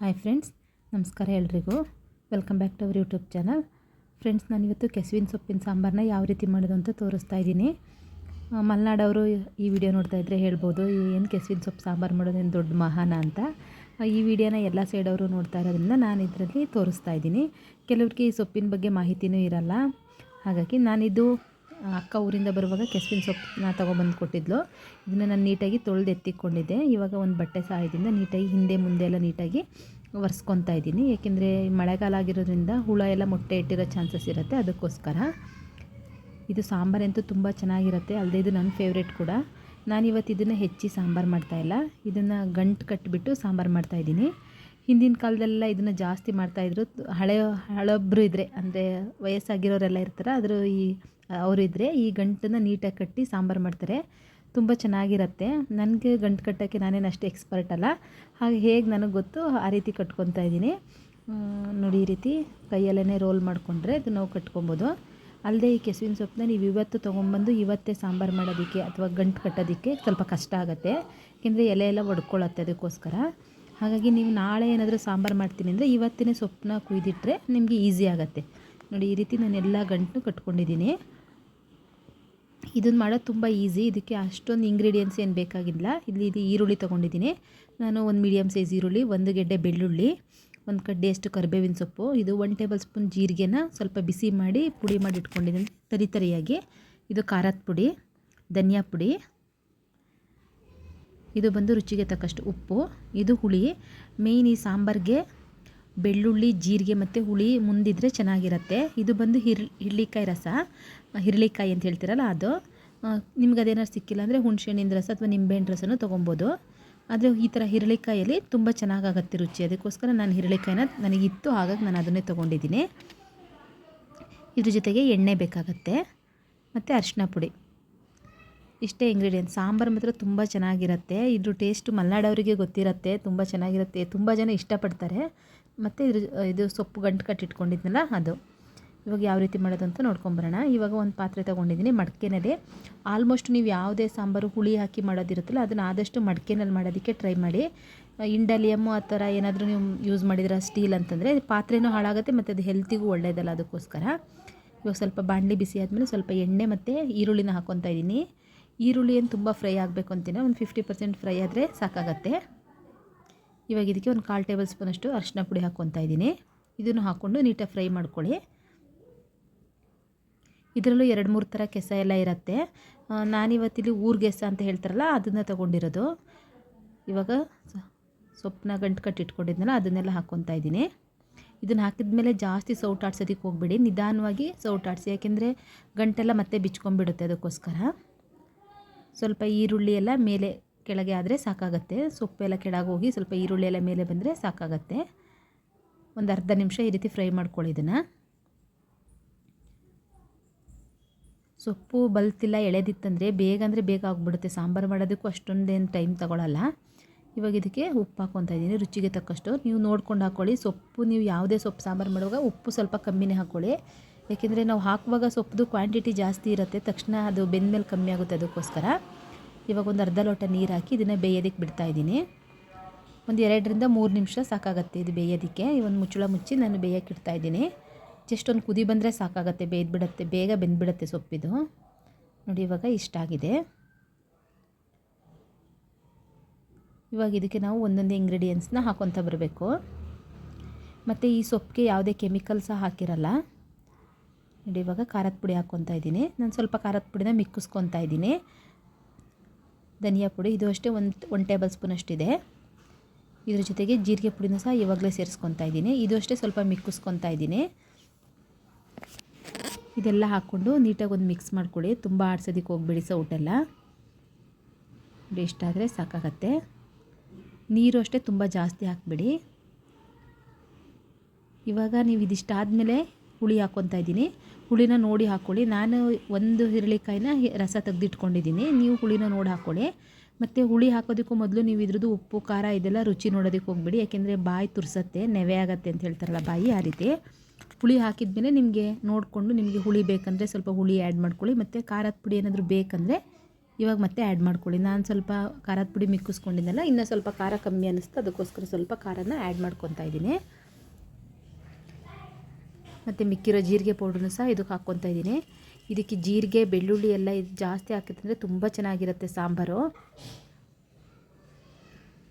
Hi friends ನಮಸ್ಕಾರ ಎಲ್ರಿಗೂ. Welcome back to our YouTube channel friends ನಾನಿವತ್ತು ಕೆಸುವಿನ ಸೊಪ್ಪಿನ ಸಾಂಬಾರನ್ನ ಯಾವ ರೀತಿ ಮಾಡೋದು ಅಂತ ತೋರಿಸ್ತಾ ಇದ್ದೀನಿ. ಮಲೆನಾಡವರು ಈ ವಿಡಿಯೋ ನೋಡ್ತಾ ಇದ್ದರೆ ಹೇಳ್ಬೋದು ಏನು ಕೆಸುವಿನ ಸೊಪ್ಪು ಸಾಂಬಾರು ಮಾಡೋದೇನು ದೊಡ್ಡ ಮಹಾನ ಅಂತ. ಈ ವಿಡಿಯೋನ ಎಲ್ಲ ಸೈಡವರು ನೋಡ್ತಾ ಇರೋದ್ರಿಂದ ನಾನು ಇದರಲ್ಲಿ ತೋರಿಸ್ತಾ ಇದ್ದೀನಿ. ಕೆಲವ್ರಿಗೆ ಈ ಸೊಪ್ಪಿನ ಬಗ್ಗೆ ಮಾಹಿತಿನೂ ಇರಲ್ಲ. ಹಾಗಾಗಿ ನಾನಿದು ಅಕ್ಕ ಊರಿಂದ ಬರುವಾಗ ಕೆಸ್ವಿನ ಸೊಪ್ಪನ್ನ ತೊಗೊಬಂದು ಕೊಟ್ಟಿದ್ಲು. ಇದನ್ನು ನಾನು ನೀಟಾಗಿ ತೊಳೆದು ಎತ್ತಿಕೊಂಡಿದ್ದೆ. ಇವಾಗ ಒಂದು ಬಟ್ಟೆ ಸಹಾಯದಿಂದ ನೀಟಾಗಿ ಹಿಂದೆ ಮುಂದೆ ಎಲ್ಲ ನೀಟಾಗಿ ಒರೆಸ್ಕೊತಾ ಇದ್ದೀನಿ. ಏಕೆಂದರೆ ಮಳೆಗಾಲ ಆಗಿರೋದ್ರಿಂದ ಹುಳ ಎಲ್ಲ ಮೊಟ್ಟೆ ಇಟ್ಟಿರೋ ಚಾನ್ಸಸ್ ಇರುತ್ತೆ, ಅದಕ್ಕೋಸ್ಕರ. ಇದು ಸಾಂಬಾರಂತೂ ತುಂಬ ಚೆನ್ನಾಗಿರುತ್ತೆ ಅಲ್ಲದೆ ಇದು ನನ್ನ ಫೇವ್ರೇಟ್ ಕೂಡ. ನಾನಿವತ್ತು ಇದನ್ನು ಹೆಚ್ಚಿ ಸಾಂಬಾರು ಮಾಡ್ತಾಯಿಲ್ಲ ಇದನ್ನು ಗಂಟು ಕಟ್ಟಿಬಿಟ್ಟು ಸಾಂಬಾರು ಮಾಡ್ತಾಯಿದ್ದೀನಿ ಹಿಂದಿನ ಕಾಲದಲ್ಲೆಲ್ಲ ಇದನ್ನು ಜಾಸ್ತಿ ಮಾಡ್ತಾಯಿದ್ರು ಹಳೆ, ಹಳಬ್ರು ಇದ್ದರೆ ಅಂದರೆ ವಯಸ್ಸಾಗಿರೋರೆಲ್ಲ ಇರ್ತಾರೆ, ಆದರೂ ಈ, ಅವರು ಇದ್ದರೆ ಈ ಗಂಟನ್ನು ನೀಟಾಗಿ ಕಟ್ಟಿ ಸಾಂಬಾರು ಮಾಡ್ತಾರೆ. ತುಂಬ ಚೆನ್ನಾಗಿರುತ್ತೆ. ನನಗೆ ಗಂಟು ಕಟ್ಟೋಕ್ಕೆ ನಾನೇನು ಅಷ್ಟು ಎಕ್ಸ್ಪರ್ಟ್ ಅಲ್ಲ. ಹಾಗೆ ಹೇಗೆ ನನಗೆ ಗೊತ್ತು ಆ ರೀತಿ ಕಟ್ಕೊತಾ ಇದ್ದೀನಿ. ನೋಡಿ ಈ ರೀತಿ ಕೈಯಲ್ಲೇ ರೋಲ್ ಮಾಡಿಕೊಂಡ್ರೆ ಇದು ನಾವು ಕಟ್ಕೊಬೋದು. ಅಲ್ಲದೆ ಈ ಕೆಸುವಿನ ಸೊಪ್ಪನ್ನ ನೀವು ಇವತ್ತು ತೊಗೊಂಬಂದು ಇವತ್ತೇ ಸಾಂಬಾರು ಮಾಡೋದಕ್ಕೆ ಅಥವಾ ಗಂಟು ಕಟ್ಟೋದಕ್ಕೆ ಸ್ವಲ್ಪ ಕಷ್ಟ ಆಗುತ್ತೆ. ಏಕೆಂದರೆ ಎಲೆ ಎಲ್ಲ ಒಡ್ಕೊಳ್ಳುತ್ತೆ ಅದಕ್ಕೋಸ್ಕರ. ಹಾಗಾಗಿ ನೀವು ನಾಳೆ ಏನಾದರೂ ಸಾಂಬಾರು ಮಾಡ್ತೀನಿ ಅಂದರೆ ಇವತ್ತಿನೇ ಸೊಪ್ಪನ್ನ ಕುಯ್ದಿಟ್ರೆ ನಿಮಗೆ ಈಸಿ ಆಗುತ್ತೆ. ನೋಡಿ, ಈ ರೀತಿ ನಾನು ಎಲ್ಲ ಗಂಟು ಕಟ್ಕೊಂಡಿದ್ದೀನಿ. ಇದನ್ನು ಮಾಡೋದು ತುಂಬ ಈಸಿ ಇದಕ್ಕೆ ಅಷ್ಟೊಂದು ಇಂಗ್ರೀಡಿಯೆಂಟ್ಸ್ ಏನು ಬೇಕಾಗಿಲ್ಲ. ಇಲ್ಲಿ ಇದು ಈರುಳ್ಳಿ ತೊಗೊಂಡಿದ್ದೀನಿ. ನಾನು ಒಂದು ಮೀಡಿಯಮ್ ಸೈಜ್ ಈರುಳ್ಳಿ, ಒಂದು ಗೆಡ್ಡೆ ಬೆಳ್ಳುಳ್ಳಿ, ಒಂದು ಕಡ್ಡಿಯಷ್ಟು ಕರಿಬೇವಿನ ಸೊಪ್ಪು, ಇದು ಒನ್ ಟೇಬಲ್ ಸ್ಪೂನ್ ಜೀರಿಗೆನ ಸ್ವಲ್ಪ ಬಿಸಿ ಮಾಡಿ ಪುಡಿ ಮಾಡಿ ಇಟ್ಕೊಂಡಿದ್ದೀನಿ ತರಿ ತರಿಯಾಗಿ. ಇದು ಖಾರದ ಪುಡಿ, ಧನಿಯಾ ಪುಡಿ ಇದು ಬಂದು ರುಚಿಗೆ ತಕ್ಕಷ್ಟು ಉಪ್ಪು, ಇದು ಹುಳಿ, ಮೇಯ್ನ್ ಈ ಸಾಂಬಾರಿಗೆ ಬೆಳ್ಳುಳ್ಳಿ, ಜೀರಿಗೆ ಮತ್ತು ಹುಳಿ ಮುಂದಿದ್ರೆ ಚೆನ್ನಾಗಿರುತ್ತೆ. ಇದು ಬಂದು ಹಿರ್, ಹಿರ್ಳಿಕಾಯಿ ರಸ. ಹಿರ್ಳಿಕಾಯಿ ಅಂತ ಹೇಳ್ತೀರಲ್ಲ ಅದು. ನಿಮ್ಗೆ ಅದೇನಾದ್ರು ಸಿಕ್ಕಿಲ್ಲ ಅಂದರೆ ಹುಣ್ಸೆಹಣ್ಣಿನ ರಸ ಅಥವಾ ನಿಂಬೆಹಣ್ಣು ರಸನೂ ತೊಗೊಬೋದು. ಆದರೆ ಈ ಥರ ಹಿರಳಿಕಾಯಲ್ಲಿ ತುಂಬ ಚೆನ್ನಾಗಾಗತ್ತೆ ರುಚಿ. ಅದಕ್ಕೋಸ್ಕರ ನಾನು ಹಿರಳಿಕಾಯಿನ ನನಗಿತ್ತು ಹಾಗಾಗಿ ನಾನು ಅದನ್ನೇ ತೊಗೊಂಡಿದ್ದೀನಿ. ಇದ್ರ ಜೊತೆಗೆ ಎಣ್ಣೆ ಬೇಕಾಗತ್ತೆ. ಮತ್ತು ಅರಿಶಿನ ಪುಡಿ. ಇಷ್ಟೇ ಇಂಗ್ರೀಡಿಯೆಂಟ್ ಸಾಂಬಾರು ಮಾತ್ರ ತುಂಬ ಚೆನ್ನಾಗಿರುತ್ತೆ. ಇದ್ರ ಟೇಸ್ಟು ಮಲೆನಾಡವರಿಗೆ ಗೊತ್ತಿರುತ್ತೆ. ತುಂಬ ಚೆನ್ನಾಗಿರುತ್ತೆ. ತುಂಬ ಜನ ಇಷ್ಟಪಡ್ತಾರೆ. ಮತ್ತು ಇದ್ರ, ಇದು ಸೊಪ್ಪು ಗಂಟು ಕಟ್ಟಿಟ್ಕೊಂಡಿದ್ನಲ್ಲ ಅದು. ಇವಾಗ ಯಾವ ರೀತಿ ಮಾಡೋದು ಅಂತ ನೋಡ್ಕೊಂಬರೋಣ. ಇವಾಗ ಒಂದು ಪಾತ್ರೆ ತೊಗೊಂಡಿದ್ದೀನಿ ಮಡಿಕೆನಲ್ಲಿ. ಆಲ್ಮೋಸ್ಟ್ ನೀವು ಯಾವುದೇ ಸಾಂಬಾರು ಹುಳಿ ಹಾಕಿ ಮಾಡೋದಿರುತ್ತಲ್ಲ, ಅದನ್ನು ಆದಷ್ಟು ಮಡಿಕೆನಲ್ಲಿ ಮಾಡೋದಕ್ಕೆ ಟ್ರೈ ಮಾಡಿ. ಇಂಡಲಿಯಮ್ಮು ಆ ಥರ ಏನಾದರೂ ನೀವು ಯೂಸ್ ಮಾಡಿದ್ರೆ ಸ್ಟೀಲ್ ಅಂತಂದರೆ ಪಾತ್ರೆನೂ ಹಾಳಾಗುತ್ತೆ ಮತ್ತು ಅದು ಹೆಲ್ತಿಗೂ ಒಳ್ಳೆಯದಲ್ಲ ಅದಕ್ಕೋಸ್ಕರ. ಇವಾಗ ಸ್ವಲ್ಪ ಬಾಣಲಿ ಬಿಸಿ ಆದಮೇಲೆ ಸ್ವಲ್ಪ ಎಣ್ಣೆ ಮತ್ತು ಈರುಳ್ಳಿನ ಹಾಕ್ಕೊತಾ ಇದ್ದೀನಿ. ಈರುಳ್ಳಿ ಏನು ತುಂಬ ಫ್ರೈ ಆಗಬೇಕು ಅಂತೀನಿ. ಒಂದು ಫಿಫ್ಟಿ ಪರ್ಸೆಂಟ್ ಫ್ರೈ ಆದರೆ ಸಾಕಾಗತ್ತೆ. ಇವಾಗ ಇದಕ್ಕೆ ಒಂದು ಕಾಲು ಟೇಬಲ್ ಸ್ಪೂನಷ್ಟು ಅರಿಶಿನ ಪುಡಿ ಹಾಕ್ಕೊತಾ ಇದ್ದೀನಿ. ಇದನ್ನು ಹಾಕ್ಕೊಂಡು ನೀಟಾಗಿ ಫ್ರೈ ಮಾಡ್ಕೊಳ್ಳಿ. ಇದರಲ್ಲೂ ಎರಡು ಮೂರು ಥರ ಕೆಸ ಎಲ್ಲ ಇರುತ್ತೆ. ನಾನಿವತ್ತಿಲ್ಲಿ ಊರ್ಗೆಸ ಅಂತ ಹೇಳ್ತಾರಲ್ಲ, ಅದನ್ನು ತೊಗೊಂಡಿರೋದು. ಇವಾಗ ಸೊಪ್ಪನ್ನ ಗಂಟು ಕಟ್ಟಿಟ್ಕೊಂಡಿದ್ನಲ್ಲ ಅದನ್ನೆಲ್ಲ ಹಾಕ್ಕೊತಾ ಇದ್ದೀನಿ. ಇದನ್ನು ಹಾಕಿದ ಮೇಲೆ ಜಾಸ್ತಿ ಸೌಟಾಡ್ಸೋದಕ್ಕೆ ಹೋಗಬೇಡಿ. ನಿಧಾನವಾಗಿ ಸೌಟಾಡಿಸಿ ಯಾಕೆಂದರೆ ಗಂಟೆಲ್ಲ ಮತ್ತೆ ಬಿಚ್ಕೊಂಡ್ಬಿಡುತ್ತೆ ಅದಕ್ಕೋಸ್ಕರ. ಸ್ವಲ್ಪ ಈರುಳ್ಳಿ ಎಲ್ಲ ಮೇಲೆ ಕೆಳಗೆ ಆದರೆ ಸಾಕಾಗತ್ತೆ. ಸೊಪ್ಪೆಲ್ಲ ಕೆಳಗೆ ಹೋಗಿ ಸ್ವಲ್ಪ ಈರುಳ್ಳಿ ಎಲ್ಲ ಮೇಲೆ ಬಂದರೆ ಸಾಕಾಗತ್ತೆ. ಒಂದು ಅರ್ಧ ನಿಮಿಷ ಈ ರೀತಿ ಫ್ರೈ ಮಾಡ್ಕೊಳ್ಳಿ ಇದನ್ನು. ಸೊಪ್ಪು ಬಲ್ತಿಲ್ಲ ಎಳೆದಿತ್ತಂದರೆ ಬೇಗ ಅಂದರೆ ಬೇಗ ಆಗಿಬಿಡುತ್ತೆ. ಸಾಂಬಾರು ಮಾಡೋದಕ್ಕೂ ಅಷ್ಟೊಂದೇನು ಟೈಮ್ ತಗೊಳ್ಳಲ್ಲ ಇವಾಗ ಇದಕ್ಕೆ ಉಪ್ಪು ಹಾಕ್ಕೊತಾ ಇದ್ದೀನಿ. ರುಚಿಗೆ ತಕ್ಕಷ್ಟು. ನೀವು ನೋಡ್ಕೊಂಡು ಹಾಕ್ಕೊಳ್ಳಿ ಸೊಪ್ಪು ನೀವು ಯಾವುದೇ ಸೊಪ್ಪು ಸಾಂಬಾರು ಮಾಡುವಾಗ ಉಪ್ಪು ಸ್ವಲ್ಪ ಕಮ್ಮಿನೇ ಹಾಕ್ಕೊಳ್ಳಿ ಯಾಕೆಂದರೆ ನಾವು ಹಾಕುವಾಗ ಸೊಪ್ಪು ಕ್ವಾಂಟಿಟಿ ಜಾಸ್ತಿ ಇರುತ್ತೆ, ತಕ್ಷಣ ಅದು ಬೆಂದ ಮೇಲೆ ಕಮ್ಮಿ ಆಗುತ್ತೆ ಅದಕ್ಕೋಸ್ಕರ. ಇವಾಗ ಒಂದು ಅರ್ಧ ಲೋಟ ನೀರು ಹಾಕಿ ಇದನ್ನು ಬೇಯೋದಕ್ಕೆ ಬಿಡ್ತಾ ಇದ್ದೀನಿ. ಒಂದು ಎರಡರಿಂದ ಮೂರು ನಿಮಿಷ ಸಾಕಾಗುತ್ತೆ ಇದು ಬೇಯೋದಕ್ಕೆ. ಒಂದು ಮುಚ್ಚಳ ಮುಚ್ಚಿ ನಾನು ಬೇಯಕ್ಕೆ ಇಡ್ತಾ ಇದ್ದೀನಿ. ಜಸ್ಟ್ ಒಂದು ಕುದಿ ಬಂದರೆ ಸಾಕಾಗತ್ತೆ ಬೇಯ್ದುಬಿಡತ್ತೆ ಬೇಗ ಬೆಂದ್ಬಿಡುತ್ತೆ ಸೊಪ್ಪಿದು. ನೋಡಿ ಇವಾಗ ಇಷ್ಟ ಆಗಿದೆ. ಇವಾಗ ಇದಕ್ಕೆ ನಾವು ಒಂದೊಂದೇ ಇಂಗ್ರೀಡಿಯೆಂಟ್ಸ್ನ ಹಾಕೊತ ಬರಬೇಕು. ಮತ್ತು ಈ ಸೊಪ್ಪಿಗೆ ಯಾವುದೇ ಕೆಮಿಕಲ್ಸ ಹಾಕಿರಲ್ಲ. ನೋಡಿ, ಇವಾಗ ಖಾರದ ಪುಡಿ ಹಾಕ್ಕೊತಾ ಇದ್ದೀನಿ. ನಾನು ಸ್ವಲ್ಪ ಖಾರದ ಪುಡಿನ ಮಿಕ್ಕಿಸ್ಕೊತಾ ಇದ್ದೀನಿ. ಧನಿಯಾ ಪುಡಿ, ಇದು ಅಷ್ಟೇ ಒಂದು ಒನ್ ಟೇಬಲ್ ಸ್ಪೂನ್ ಅಷ್ಟಿದೆ. ಇದ್ರ ಜೊತೆಗೆ ಜೀರಿಗೆ ಪುಡಿನೂ ಸಹ ಇವಾಗಲೇ ಸೇರಿಸ್ಕೊತಾ ಇದ್ದೀನಿ. ಇದು ಅಷ್ಟೇ ಸ್ವಲ್ಪ ಮಿಕ್ಕಿಸ್ಕೊತಾ ಇದ್ದೀನಿ. ಇದೆಲ್ಲ ಹಾಕ್ಕೊಂಡು ನೀಟಾಗಿ ಒಂದು ಮಿಕ್ಸ್ ಮಾಡ್ಕೊಳ್ಳಿ. ತುಂಬ ಆಡ್ಸೋದಕ್ಕೆ ಹೋಗ್ಬೇಡಿ ಸೌಟೆಲ್ಲ ಊಟೆಲ್ಲ. ಇಷ್ಟಾದರೆ ಸಾಕಾಗತ್ತೆ. ನೀರು ಅಷ್ಟೇ ತುಂಬ ಜಾಸ್ತಿ ಹಾಕ್ಬೇಡಿ. ಇವಾಗ ನೀವು ಇದಿಷ್ಟ ಆದಮೇಲೆ ಹುಳಿ ಹಾಕ್ಕೊತಾ ಇದ್ದೀನಿ. ಹುಳಿನ ನೋಡಿ ಹಾಕ್ಕೊಳ್ಳಿ ನಾನು ಒಂದು ಹಿರಳಿಕಾಯಿನ ರಸ ತೆಗೆದಿಟ್ಕೊಂಡಿದ್ದೀನಿ. ನೀವು ಹುಳಿನ ನೋಡಿ ಹಾಕ್ಕೊಳ್ಳಿ ಮತ್ತು ಹುಳಿ ಹಾಕೋದಕ್ಕೂ ಮೊದಲು ನೀವು ಇದ್ರದ್ದು ಉಪ್ಪು, ಖಾರ ಇದೆಲ್ಲ ರುಚಿ ನೋಡೋದಕ್ಕೆ ಹೋಗ್ಬೇಡಿ. ಯಾಕೆಂದರೆ ಬಾಯಿ ತುರ್ಸತ್ತೆ, ನೆವೆ ಆಗತ್ತೆ ಅಂತ ಹೇಳ್ತಾರಲ್ಲ ಬಾಯಿ ಆ ರೀತಿ. ಹುಳಿ ಹಾಕಿದ್ಮೇಲೆ ನಿಮಗೆ ನೋಡಿಕೊಂಡು ನಿಮಗೆ ಹುಳಿ ಬೇಕಂದರೆ ಸ್ವಲ್ಪ ಹುಳಿ ಆ್ಯಡ್ ಮಾಡ್ಕೊಳ್ಳಿ. ಮತ್ತು ಖಾರದ ಪುಡಿ ಏನಾದರೂ ಬೇಕಂದರೆ ಇವಾಗ ಮತ್ತೆ ಆ್ಯಡ್ ಮಾಡ್ಕೊಳ್ಳಿ. ನಾನು ಸ್ವಲ್ಪ ಖಾರದ ಪುಡಿ ಮಿಕ್ಕಿಸ್ಕೊಂಡಿದ್ದೆಲ್ಲ, ಇನ್ನೂ ಸ್ವಲ್ಪ ಖಾರ ಕಮ್ಮಿ ಅನ್ನಿಸ್ತು. ಅದಕ್ಕೋಸ್ಕರ ಸ್ವಲ್ಪ ಖಾರನ ಆ್ಯಡ್ ಮಾಡ್ಕೊತಾ ಇದ್ದೀನಿ. ಮತ್ತು ಮಿಕ್ಕಿರೋ ಜೀರಿಗೆ ಪೌಡ್ರನ್ನು ಸಹ ಇದಕ್ಕೆ ಹಾಕ್ಕೊತಾ ಇದ್ದೀನಿ. ಇದಕ್ಕೆ ಜೀರಿಗೆ, ಬೆಳ್ಳುಳ್ಳಿ ಎಲ್ಲ ಇದು ಜಾಸ್ತಿ ಹಾಕಿದ್ರೆ ತುಂಬ ಚೆನ್ನಾಗಿರುತ್ತೆ ಸಾಂಬಾರು.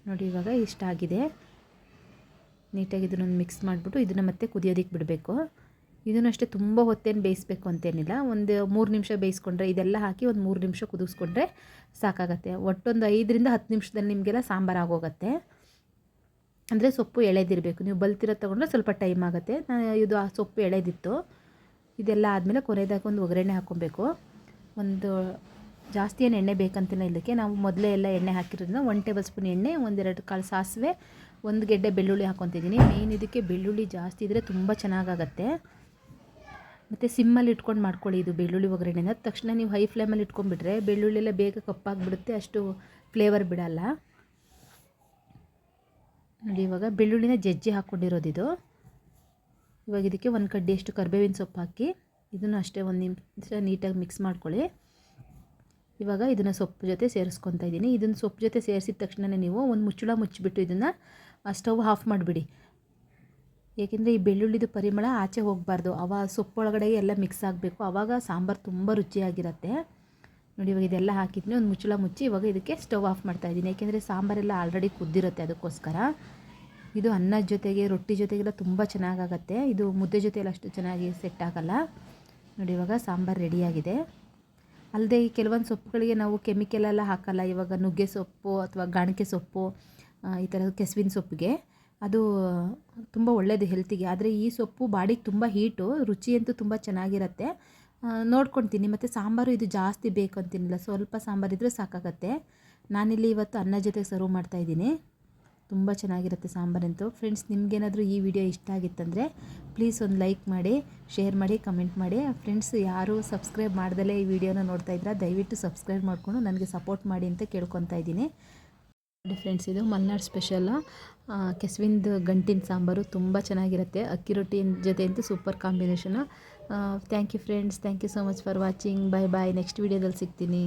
ನೋಡಿ ಇವಾಗ ಇಷ್ಟ ಆಗಿದೆ. ನೀಟಾಗಿ ಇದನ್ನೊಂದು ಮಿಕ್ಸ್ ಮಾಡಿಬಿಟ್ಟು ಇದನ್ನು ಮತ್ತೆ ಕುದಿಯೋದಕ್ಕೆ ಬಿಡಬೇಕು. ಇದನ್ನು ಅಷ್ಟೇ ತುಂಬ ಹೊತ್ತೇನು ಬೇಯಿಸ್ಬೇಕು ಅಂತೇನಿಲ್ಲ. ಒಂದು ಮೂರು ನಿಮಿಷ ಬೇಯಿಸ್ಕೊಂಡ್ರೆ ಇದೆಲ್ಲ ಹಾಕಿ ಒಂದು ಮೂರು ನಿಮಿಷ ಕುದಿಸ್ಕೊಂಡ್ರೆ ಸಾಕಾಗತ್ತೆ. ಒಟ್ಟೊಂದು ಐದರಿಂದ ಹತ್ತು ನಿಮಿಷದಲ್ಲಿ ನಿಮಗೆಲ್ಲ ಸಾಂಬಾರು ಆಗೋಗುತ್ತೆ. ಅಂದರೆ ಸೊಪ್ಪು ಎಳೆದಿರಬೇಕು. ನೀವು ಬಲ್ತಿರೋ ತೊಗೊಂಡ್ರೆ ಸ್ವಲ್ಪ ಟೈಮ್ ಆಗುತ್ತೆ. ಇದು ಆ ಸೊಪ್ಪು ಎಳೆದಿತ್ತು. ಇದೆಲ್ಲ ಆದಮೇಲೆ ಕೊನೆಯದಾಗ ಒಂದು ಒಗ್ಗರಣೆ ಹಾಕ್ಕೊಬೇಕು. ಒಂದು ಜಾಸ್ತಿ ಏನು ಎಣ್ಣೆ ಬೇಕಂತಿಲ್ಲ ಇದಕ್ಕೆ. ನಾವು ಮೊದಲೇ ಎಲ್ಲ ಎಣ್ಣೆ ಹಾಕಿರೋದ್ರಿಂದ ಒನ್ ಟೇಬಲ್ ಸ್ಪೂನ್ ಎಣ್ಣೆ, ಒಂದೆರಡು ಕಾಳು ಸಾಸಿವೆ, ಒಂದು ಗೆಡ್ಡೆ ಬೆಳ್ಳುಳ್ಳಿ ಹಾಕ್ಕೊತಿದ್ದೀನಿ. ಮೇಯ್ನ್ ಇದಕ್ಕೆ ಬೆಳ್ಳುಳ್ಳಿ ಜಾಸ್ತಿ ಇದ್ದರೆ ತುಂಬ ಚೆನ್ನಾಗಾಗತ್ತೆ. ಮತ್ತು ಸಿಮ್ಮಲ್ಲಿ ಇಟ್ಕೊಂಡು ಮಾಡ್ಕೊಳ್ಳಿ ಇದು ಬೆಳ್ಳುಳ್ಳಿ ಒಗ್ಗರಣೆನ. ತಕ್ಷಣ ನೀವು ಹೈ ಫ್ಲೇಮಲ್ಲಿ ಇಟ್ಕೊಂಡ್ಬಿಟ್ರೆ ಬೆಳ್ಳುಳ್ಳಿ ಎಲ್ಲ ಬೇಗ ಕಪ್ಪಾಗಿಬಿಡುತ್ತೆ. ಅಷ್ಟು ಫ್ಲೇವರ್ ಬಿಡಲ್ಲ. ನೋಡಿ, ಇವಾಗ ಬೆಳ್ಳುಳ್ಳಿನ ಜಜ್ಜಿ ಹಾಕ್ಕೊಂಡಿರೋದಿದು ಇವಾಗ ಇದಕ್ಕೆ ಒಂದು ಕಡ್ಡಿಯಷ್ಟು ಕರಿಬೇವಿನ ಸೊಪ್ಪು ಹಾಕಿ ಇದನ್ನು ಅಷ್ಟೇ ಒಂದು ನಿಮಿಷ ನೀಟಾಗಿ ಮಿಕ್ಸ್ ಮಾಡ್ಕೊಳ್ಳಿ. ಇವಾಗ ಇದನ್ನು ಸೊಪ್ಪು ಜೊತೆ ಸೇರಿಸ್ಕೊತಾ ಇದ್ದೀನಿ. ಇದನ್ನು ಸೊಪ್ಪು ಜೊತೆ ಸೇರಿಸಿದ ತಕ್ಷಣವೇ ನೀವು ಒಂದು ಮುಚ್ಚಳ ಮುಚ್ಚಿಬಿಟ್ಟು ಇದನ್ನು ಸ್ಟವ್ ಆಫ್ ಮಾಡಿಬಿಡಿ. ಏಕೆಂದರೆ ಈ ಬೆಳ್ಳುಳ್ಳಿದು ಪರಿಮಳ ಆಚೆ ಹೋಗಬಾರ್ದು. ಸೊಪ್ಪು ಒಳಗಡೆ ಎಲ್ಲ ಮಿಕ್ಸ್ ಆಗಬೇಕು. ಆವಾಗ ಸಾಂಬಾರು ತುಂಬ ರುಚಿಯಾಗಿರುತ್ತೆ. ನೋಡಿ, ಇವಾಗ ಇದೆಲ್ಲ ಹಾಕಿದ್ದೀನಿ ಒಂದು ಮುಚ್ಚಳ ಮುಚ್ಚಿ ಇವಾಗ ಇದಕ್ಕೆ ಸ್ಟವ್ ಆಫ್ ಮಾಡ್ತಾ ಇದ್ದೀನಿ. ಏಕೆಂದರೆ ಸಾಂಬಾರೆಲ್ಲ ಆಲ್ರೆಡಿ ಕುದ್ದಿರುತ್ತೆ ಅದಕ್ಕೋಸ್ಕರ. ಇದು ಅನ್ನದ ಜೊತೆಗೆ, ರೊಟ್ಟಿ ಜೊತೆಗೆಲ್ಲ ತುಂಬ ಚೆನ್ನಾಗಾಗತ್ತೆ. ಇದು ಮುದ್ದೆ ಜೊತೆಯಲ್ಲಿ ಅಷ್ಟು ಚೆನ್ನಾಗಿ ಸೆಟ್ ಆಗಲ್ಲ. ನೋಡಿ, ಇವಾಗ ಸಾಂಬಾರು ರೆಡಿಯಾಗಿದೆ ಅಲ್ಲದೆ ಈ ಕೆಲವೊಂದು ಸೊಪ್ಪುಗಳಿಗೆ ನಾವು ಕೆಮಿಕಲ್ ಎಲ್ಲ ಹಾಕಲ್ಲ. ಇವಾಗ ನುಗ್ಗೆ ಸೊಪ್ಪು ಅಥವಾ ಗಾಣಿಕೆ ಸೊಪ್ಪು ಈ ಥರದ ಕೆಸುವಿನ ಸೊಪ್ಪಿಗೆ. ಅದು ತುಂಬ ಒಳ್ಳೆಯದು ಹೆಲ್ತಿಗೆ ಆದರೆ ಈ ಸೊಪ್ಪು ಬಾಡಿಗೆ ತುಂಬ ಹೀಟು ರುಚಿಯಂತೂ ತುಂಬ ಚೆನ್ನಾಗಿರುತ್ತೆ. ನೋಡ್ಕೊಳ್ತೀನಿ ಮತ್ತು ಸಾಂಬಾರು ಇದು ಜಾಸ್ತಿ ಬೇಕು ಅಂತೀನಿಲ್ಲ, ಸ್ವಲ್ಪ ಸಾಂಬಾರು ಇದ್ದರೆ ಸಾಕಾಗತ್ತೆ. ನಾನಿಲ್ಲಿ ಇವತ್ತು ಅನ್ನ ಜೊತೆಗೆ ಸರ್ವ್ ಮಾಡ್ತಾಯಿದ್ದೀನಿ ತುಂಬ ಚೆನ್ನಾಗಿರುತ್ತೆ ಸಾಂಬಾರಂತೂ. ಫ್ರೆಂಡ್ಸ್ ನಿಮಗೇನಾದರೂ ಈ ವಿಡಿಯೋ ಇಷ್ಟ ಆಗಿತ್ತಂದರೆ ಪ್ಲೀಸ್ ಒಂದು ಲೈಕ್ ಮಾಡಿ ಶೇರ್ ಮಾಡಿ ಕಮೆಂಟ್ ಮಾಡಿ. ಫ್ರೆಂಡ್ಸ್ ಯಾರು ಸಬ್ಸ್ಕ್ರೈಬ್ ಮಾಡ್ದಲೇ ಈ ವಿಡಿಯೋನ ನೋಡ್ತಾ ಇದ್ರೆ, ದಯವಿಟ್ಟು ಸಬ್ಸ್ಕ್ರೈಬ್ ಮಾಡಿಕೊಂಡು ನನಗೆ ಸಪೋರ್ಟ್ ಮಾಡಿ ಅಂತ ಕೇಳ್ಕೊತಾ ಇದ್ದೀನಿ. ಫ್ರೆಂಡ್ಸ್ ಇದು ಮಲ್ನಾಡ್ ಸ್ಪೆಷಲ್ ಕೆಸುವಿಂದು ಗಂಟಿನ ಸಾಂಬಾರು ತುಂಬ ಚೆನ್ನಾಗಿರುತ್ತೆ. ಅಕ್ಕಿ ರೊಟ್ಟಿ ಜೊತೆ ಅಂತೂ super combination thank you friends thank you so much for watching bye bye next ವೀಡಿಯೋದಲ್ಲಿ ಸಿಗ್ತೀನಿ.